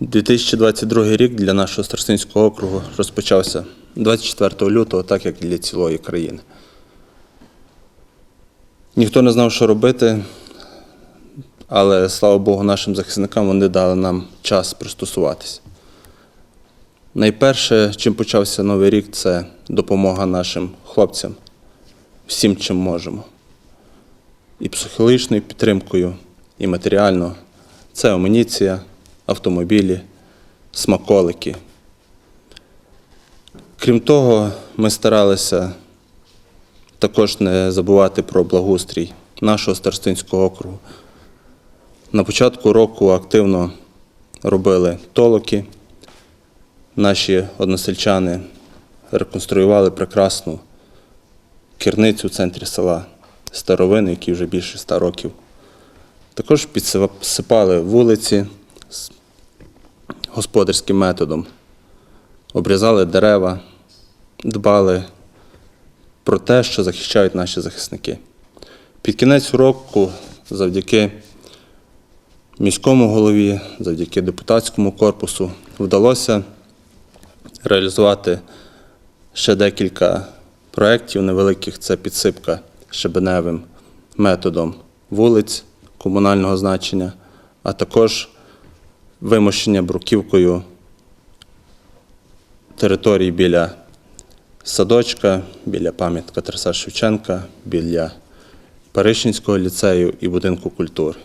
2022 рік для нашого Старостинського округу розпочався 24 лютого, так як і для цілої країни. Ніхто не знав, що робити, але слава Богу, нашим захисникам вони дали нам час пристосуватися. Найперше, чим почався новий рік, це допомога нашим хлопцям всім, чим можемо. І психологічною підтримкою, і матеріально. Це амуніція, автомобілі, смаколики. Крім того, ми старалися також не забувати про благоустрій нашого Старостинського округу. На початку року активно робили толоки. Наші односельчани реконструювали прекрасну керницю в центрі села Старовини, який вже більше ста років. Також підсипали вулиці господарським методом, обрізали дерева, дбали про те, що захищають наші захисники. Під кінець року, завдяки міському голові, завдяки депутатському корпусу, вдалося реалізувати ще декілька проєктів невеликих. Це підсипка щебеневим методом вулиць комунального значення, а також вимощення бруківкою територій біля садочка, біля пам'ятка Тараса Шевченка, біля Паришинського ліцею і будинку культури.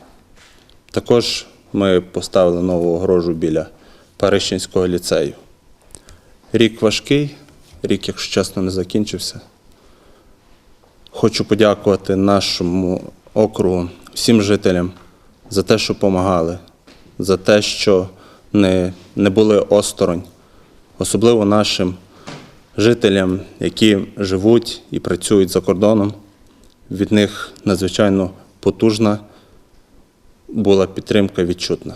Також ми поставили нову огорожу біля Паришинського ліцею. Рік важкий, рік, якщо чесно, не закінчився. Хочу подякувати нашому округу, всім жителям за те, що допомагали, за те, що не, не були осторонь, особливо нашим жителям, які живуть і працюють за кордоном. Від них надзвичайно потужна була підтримка відчутна.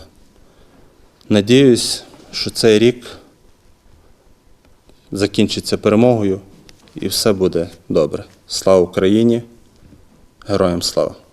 Надіюсь, що цей рік закінчиться перемогою і все буде добре. Слава Україні! Героям слава!